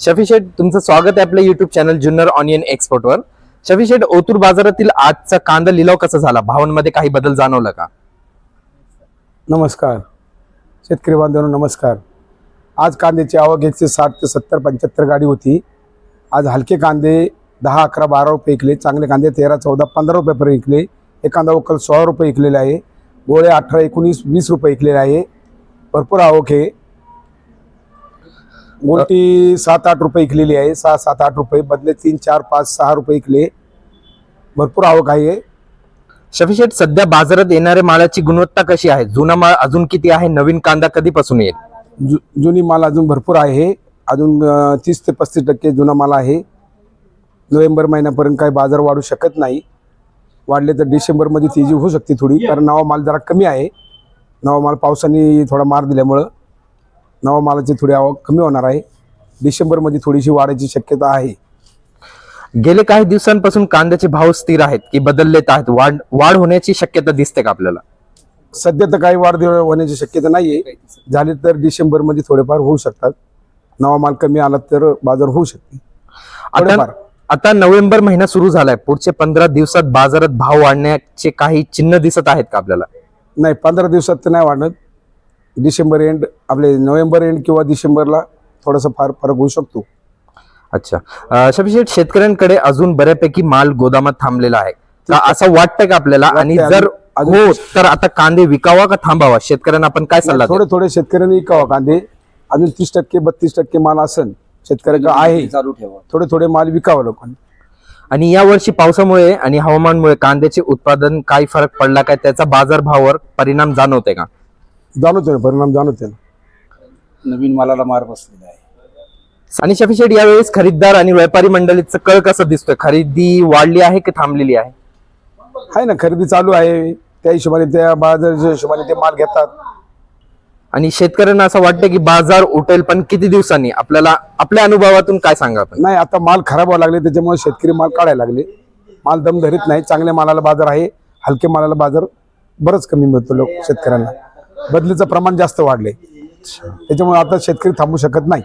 शफी शेठ तुमचं स्वागत आहे आपल्या युट्यूब चॅनल जुन्नर ऑनियन एक्सपोर्टवर शफी शेठ ओतूर बाजारातील आजचा कांदा लिलाव कसा झाला? भावांमध्ये काही बदल जाणवला का? नमस्कार. शेतकरी बांधवांनो नमस्कार. आज कांद्याची आवक एकशे साठ ते सत्तर पंच्याहत्तर गाडी होती. आज हलके कांदे दहा अकरा बारा रुपये विकले. चांगले कांदे तेरा चौदा पंधरा रुपयापर्यंत विकले. एखादा वकल सोळा रुपये विकलेले आहे. गोळे अठरा एकोणीस वीस रुपये विकलेले आहे. भरपूर आवक आहे. मोठी सात आठ रुपये विकलेली आहे. सहा सात आठ रुपये बदले तीन चार पाच सहा रुपये विकले भरपूर आवक आहे शेठ सध्या बाजारात येणाऱ्या मालाची गुणवत्ता कशी आहे? जुना माल अजून किती आहे? नवीन कांदा कधीपासून येईल? जु जुनी माल अजून भरपूर आहे अजून तीस ते पस्तीस टक्के जुना माल आहे. नोव्हेंबर महिन्यापर्यंत काही बाजार वाढू शकत नाही. वाढले तर डिसेंबरमध्ये तेजी होऊ शकते थोडी कारण नवा माल जरा कमी आहे. नवा माल पावसाने थोडा मार दिल्यामुळं. नवा मालाची थोडी आवक कमी होणार आहे. डिसेंबरमध्ये थोडीशी वाढायची शक्यता आहे. गेले काही दिवसांपासून कांद्याचे भाव स्थिर आहेत की बदललेत आहेत? वाढ वाढ होण्याची शक्यता दिसते का आपल्याला? सध्या तर काही वाढ होण्याची शक्यता नाही आहे झाली तर डिसेंबरमध्ये थोडेफार होऊ शकतात. नवा माल कमी आला तर बाजार होऊ शकते. आता थोडेफार. आता नोव्हेंबर महिना सुरू झालाय. पुढचे पंधरा दिवसात बाजारात भाव वाढण्याचे काही चिन्ह दिसत आहेत का आपल्याला? नाही पंधरा दिवसात तर नाही वाढत. डिसेंबर एंड आपले नोव्हेंबर एंड किंवा डिसेंबरला थोडासा फार फरक होऊ शकतो. अच्छा. अं, शफी शेठ शेतकऱ्यांकडे अजून बऱ्यापैकी माल गोदामात थांबलेला आहे. का असं वाटतंय का आपल्याला? आणि. जर अजून- हो तर आता कांदे विकावा का थांबावा? शेतकऱ्यांना आपण काय सल्ला थोडे थोडे शेतकऱ्यांनी विकावा कांदे. अजून तीस टक्के बत्तीस टक्के माल असन शेतकऱ्याकडे आहे. चालू ठेवा. थोडे थोडे माल विकावं लोकांनी. आणि या वर्षी पावसामुळे आणि हवामानमुळे कांद्याचे उत्पादन काही फरक पडला काय? त्याचा बाजारभावावर परिणाम जाणवते का? जाणवतो ना परिणाम जाणवते ना नवीन मालाला मार बसलेला आहे. आणि शफी शेठ यावेळेस खरीददार आणि व्यापारी मंडळीचं कळ कसं दिसतोय? खरेदी वाढली आहे की थांबलेली आहे? आहे ना खरेदी चालू आहे. त्या हिशोबाने त्या बाजाराच्या हिशोबाने ते माल घेतात. आणि शेतकऱ्यांना असं वाटतं की बाजार उठेल पण किती दिवसांनी? आपल्याला आपल्या अनुभवातून काय सांगा आपण? नाही आता माल खराब व्हायला लागले त्याच्यामुळे शेतकरी माल काढायला लागले. माल दम धरीत नाही चांगल्या मालाला बाजार आहे हलक्या मालाला बाजार बरंच कमी मिळतो लोक शेतकऱ्यांना. बदलीचं प्रमाण जास्त वाढले. त्याच्यामुळे आता शेतकरी थांबू शकत नाही.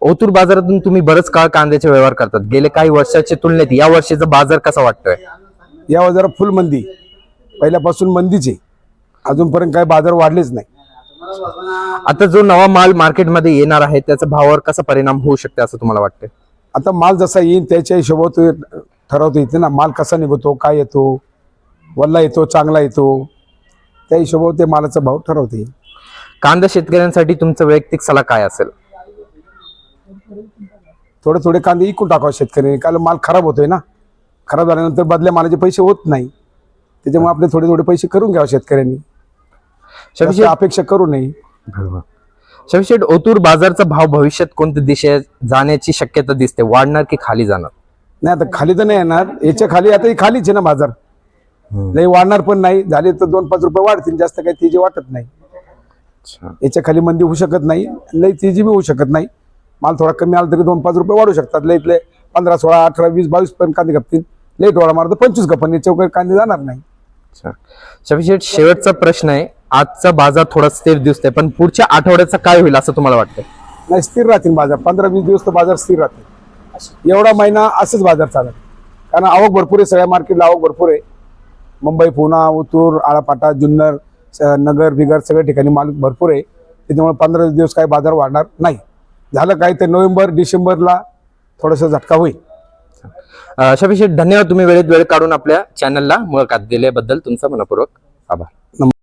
ओतूर बाजारातून तुम्ही बरंच काळ कांद्याचे व्यवहार करतात. गेले काही वर्षाच्या तुलनेत या वर्षीचा बाजार कसा वाटतोय? या जरा फुल मंदी. पहिल्यापासून मंदीचे अजूनपर्यंत काही बाजार वाढलेच नाही. आता जो नवा माल मार्केटमध्ये येणार आहे त्याचा भावावर कसा परिणाम होऊ शकते असं तुम्हाला वाटतं आता माल जसा येईल त्याच्या हिशोबात ठरवता. येते ना माल कसा निघतो काय येतो वल्ला येतो चांगला येतो. त्या हिशोबावर ते मालाचा भाव ठरवता कांदा शेतकऱ्यांसाठी तुमचा वैयक्तिक सल्ला काय असेल? थोडे थोडे कांदे इकून टाकावे शेतकऱ्यांनी कारण माल खराब होतोय ना. खराब झाल्यानंतर बदल्या मालाचे पैसे होत नाही. त्याच्यामुळे आपले थोडे थोडे पैसे करून घ्यावे शेतकऱ्यांनी. जास्त अपेक्षा करू नये. शफीशेठ ओतूर बाजारचा भाव भविष्यात कोणत्या दिशेत जाण्याची शक्यता दिसते? वाढणार की खाली जाणार? नाही आता खाली तर नाही येणार. याच्या खाली आता ही खालीच आहे ना बाजार. लई वाढणार पण नाही. झाले तर दोन पाच रुपये वाढतील. जास्त काही तेजी वाटत नाही. याच्या खाली मंदी होऊ शकत नाही. लई तेजी बी होऊ शकत नाही. माल थोडा कमी आला तरी दोन पाच रुपये वाढू शकतात. लईतले पंधरा सोळा अठरा वीस बावीस पर्यंत कांदे खपतील लेट वाढा मारतो. पंचवीस खपन याच्या कांदे जाणार नाही. शफीशेठ शेवटचा प्रश्न आहे. आजचा बाजार थोडा स्थिर दिसतोय पण पुढच्या आठवड्याचा काय होईल असं तुम्हाला वाटतं नाही स्थिर राहतील बाजार. पंधरा वीस दिवस तर बाजार स्थिर राहतील. एवढा महिना असंच बाजार चालत. कारण आवक भरपूर आहे. सगळ्या मार्केटला आवक भरपूर आहे. मुंबई पुणा उतूर आळापाटा जुन्नर स- नगर बिगर सगळ्या ठिकाणी माल भरपूर आहे. त्याच्यामुळे पंधरा दिवस काही बाजार वाढणार नाही. झालं काय तर नोव्हेंबर डिसेंबरला थोडासा झटका होईल. अं, धन्यवाद तुम्ही वेळेत वेळ काढून आपल्या चॅनलला मुलाखत दिल्याबद्दल तुमचा मनपूर्वक आभार.